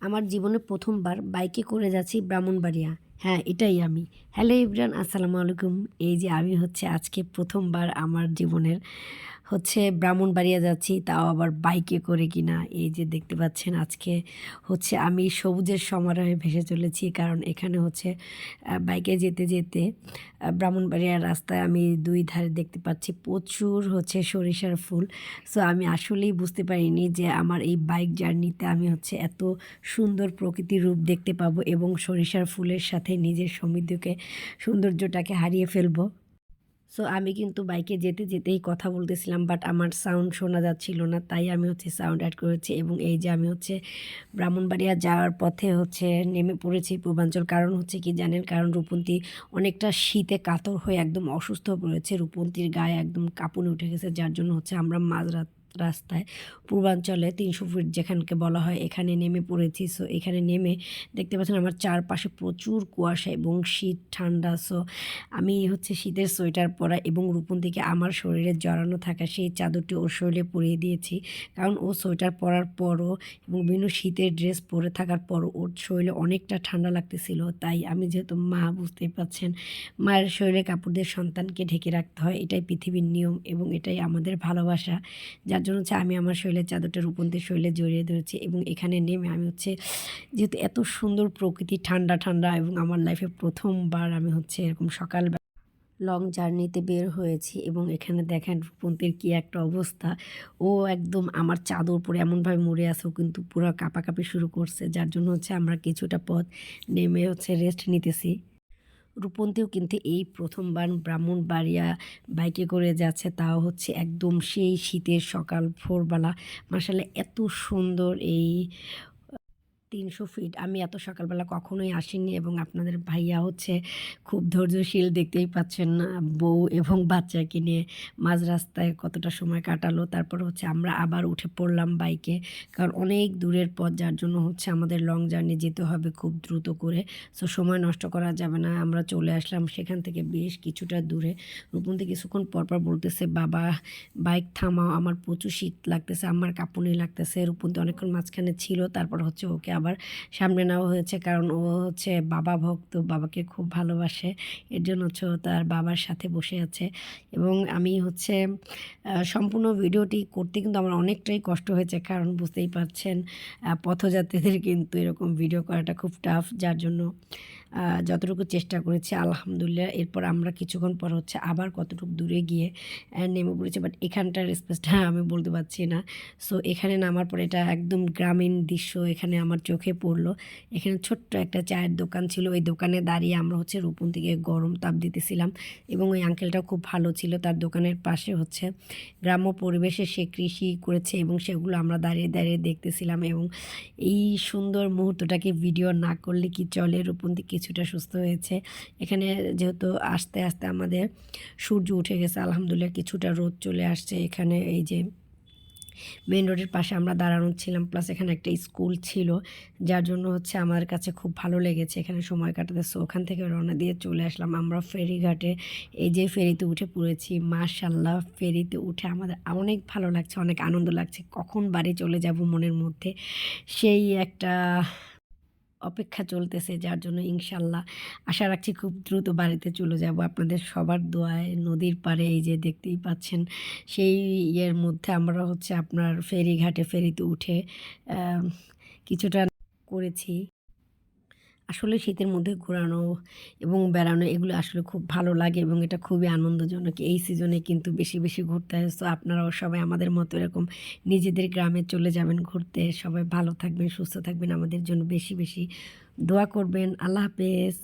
আমার জীবনে প্রথমবার বাইকে করে যাচ্ছি ব্রাহ্মণবাড়িয়া। হ্যাঁ এটাই আমি। হ্যালো ইবরান, আসসালামু আলাইকুম। এই যে আমি হচ্ছে আজকে প্রথমবার আমার জীবনের হচ্ছে ব্রাহ্মণবাড়িয়া যাচ্ছি, তাও আবার বাইকে করে কিনা। এই যে দেখতে পাচ্ছেন, আজকে হচ্ছে আমি সবুজের সমারোহে ভেসে চলেছি, কারণ এখানে হচ্ছে বাইকে যেতে যেতে ব্রাহ্মণবাড়িয়ার রাস্তায় আমি দুই ধারে দেখতে পাচ্ছি প্রচুর হচ্ছে সরিষার ফুল। সো আমি আসলেই বুঝতে পারিনি যে আমার এই বাইক জার্নিতে আমি হচ্ছে এত সুন্দর প্রকৃতির রূপ দেখতে পাবো এবং সরিষার ফুলের সাথে নিজের সমৃদ্ধকে, সৌন্দর্যটাকে হারিয়ে ফেলব। সো আমি কিন্তু বাইকে যেতে যেতেই কথা বলতেছিলাম বাট আমার সাউন্ড শোনা যাচ্ছিল না, তাই আমি হচ্ছে সাউন্ড অ্যাড করেছি এবং এই যে আমি হচ্ছে ব্রাহ্মণবাড়িয়া যাওয়ার পথে হচ্ছে নেমে পড়েছি পূর্বাঞ্চল, কারণ হচ্ছে কি জানেন? কারণ রূপন্তী অনেকটা শীতে কাতর হয়ে একদম অসুস্থ পড়েছে, রূপন্তীর গায়ে একদম কাঁপুনে উঠে গেছে, যার জন্য হচ্ছে আমরা মাঝরাত রাস্তায়। পূর্বাঞ্চলে তিনশো ফিট যেখানকে বলা হয়, এখানে নেমে পড়েছি। সো এখানে নেমে দেখতে পাচ্ছেন আমার চারপাশে প্রচুর কুয়াশা এবং শীত, ঠান্ডা। সো আমি হচ্ছে শীতের সোয়েটার পরা এবং রূপন থেকে আমার শরীরে জড়ানো থাকা সেই চাদরটি ওর শরীরে পরিয়ে দিয়েছি। কারণ ও সোয়েটার পরার পরও এবং বিভিন্ন শীতের ড্রেস পরে থাকার পরও ওর শরীরে অনেকটা ঠান্ডা লাগতেছিল। তাই আমি যেহেতু মা, বুঝতেই পাচ্ছেন, মায়ের শরীরে কাপড় দিয়ে সন্তানকে ঢেকে রাখতে হয়। এটাই পৃথিবীর নিয়ম এবং এটাই আমাদের ভালোবাসা। যার জন্য হচ্ছে আমি আমার শরীরের চাদরটা রূপন্তীর শরীরে জড়িয়ে ধরেছি এবং এখানে নেমে আমি হচ্ছে যেহেতু এত সুন্দর প্রকৃতি, ঠান্ডা ঠান্ডা এবং আমার লাইফে প্রথমবার আমি হচ্ছে এরকম সকাল লং জার্নিতে বের হয়েছি এবং এখানে দেখেন রূপন্তীর কী একটা অবস্থা। ও একদম আমার চাদর পরে এমনভাবে মরে আছে কিন্তু পুরো কাঁপাকাঁপি শুরু করছে, যার জন্য হচ্ছে আমরা কিছুটা পথ নেমে হচ্ছে রেস্ট নিতেছি। রূপন্তীও কিন্তু এই প্রথমবার ব্রাহ্মণ ব্রাহ্মণবাড়িয়া বাইকে করে যাচ্ছে। তাও হচ্ছে একদম সেই শীতের সকাল ভোরবেলা। মাসালে এত সুন্দর এই তিনশো ফিট আমি এত সকালবেলা কখনোই আসিনি এবং আপনাদের ভাইয়া হচ্ছে খুব ধৈর্যশীল, দেখতেই পাচ্ছেন না বউ এবং বাচ্চাকে নিয়ে মাঝ রাস্তায় কতটা সময় কাটালো। তারপর হচ্ছে আমরা আবার উঠে পড়লাম বাইকে কারণ অনেক দূরের পথ, যার জন্য হচ্ছে আমাদের লং জার্নি যেতে হবে খুব দ্রুত করে। সো সময় নষ্ট করা যাবে না। আমরা চলে আসলাম সেখান থেকে বেশ কিছুটা দূরে। রূপন্তি কিছুক্ষণ পরপর বলতেছে, বাবা বাইক থামাও। আমার প্রচুর শীত লাগতেছে, আমার কাঁপুনি লাগতেছে। রূপন্তি অনেকক্ষণ মাঝখানে ছিল। তারপর হচ্ছে ওকে আবার সামনে নেওয়া হয়েছে। কারণ ও হচ্ছে বাবা ভক্ত, বাবাকে খুব ভালোবাসে। এর জন্য হচ্ছে তার বাবার সাথে বসে আছে। এবং আমি হচ্ছে সম্পূর্ণ ভিডিওটি করতে কিন্তু আমার অনেকটাই কষ্ট হয়েছে। কারণ বুঝতেই পারছেন পথযাত্রীদের কিন্তু এরকম ভিডিও করাটা খুব টাফ যার জন্য যতটুকু চেষ্টা করেছি, আলহামদুলিল্লাহ, এরপর আমরা কিছুক্ষণ পর হচ্ছে আবার কতটুকু দূরে গিয়ে নেমে পড়েছি। বাট এখানটার স্পেসটা আমি বলতে পারছি না। সো এখানে নামার পর এটা একদম গ্রামীণ দৃশ্য, এখানে আমার চোখে পড়ল। এখানে ছোট্ট একটা চায়ের দোকান ছিল। ওই দোকানে দাঁড়িয়ে আমরা হচ্ছে রূপন থেকে গরম তাপ দিতেছিলাম এবং ওই আঙ্কেলটাও খুব ভালো ছিল। তার দোকানের পাশে হচ্ছে গ্রাম্য পরিবেশে সে কৃষি করেছে এবং সেগুলো আমরা দাঁড়িয়ে দাঁড়িয়ে দেখতেছিলাম এবং এই সুন্দর মুহূর্তটাকে ভিডিও না করলে কি চলে? রূপন্তি কিছুটা সুস্থ হয়েছে। এখানে যেহেতু আস্তে আস্তে আমাদের সূর্য উঠে গেছে, আলহামদুলিল্লাহ কিছুটা রোদ চলে আসছে। এখানে এই যে মেন রোডের পাশে আমরা দাঁড়ানো ছিলাম প্লাস এখানে একটা স্কুল ছিল, যার জন্য হচ্ছে আমার কাছে খুব ভালো লেগেছে। এখানে সময় কাটাতে সো ওখান থেকে রওনা দিয়ে চলে আসলাম। আমরা ফেরিঘাটে, এই যে ফেরিতে উঠে পড়েছি মার্শাল্লাহ ফেরিতে উঠে আমাদের অনেক ভালো লাগছে, অনেক আনন্দ লাগছে। কখন বাড়ি চলে যাব মনের মধ্যে? সেই একটা অপেক্ষা চলতেছে, যার জন্য ইনশাল্লাহ আশা রাখছি খুব দ্রুত বাড়িতে চলে যাব। আপনাদের সবার দোয়ায় নদীর পাড়ে এই যে দেখতেই পাচ্ছেন, সেই ইয়ের মধ্যে আমরা হচ্ছে আপনার ফেরিঘাটে, ফেরিতে উঠে কিছুটা করেছি। আসলে শীতের মধ্যে ঘোরানো এবং বেড়ানো এগুলো আসলে খুব ভালো লাগে এবং এটা খুবই আনন্দজনক। এই সিজনে কিন্তু বেশি বেশি ঘুরতে হয়। তো আপনারাও সবাই আমাদের মতো এরকম নিজেদের গ্রামে চলে যাবেন ঘুরতে। সবাই ভালো থাকবেন, সুস্থ থাকবেন। আমাদের জন্য বেশি বেশি দোয়া করবেন। আল্লাহ হাফেজ।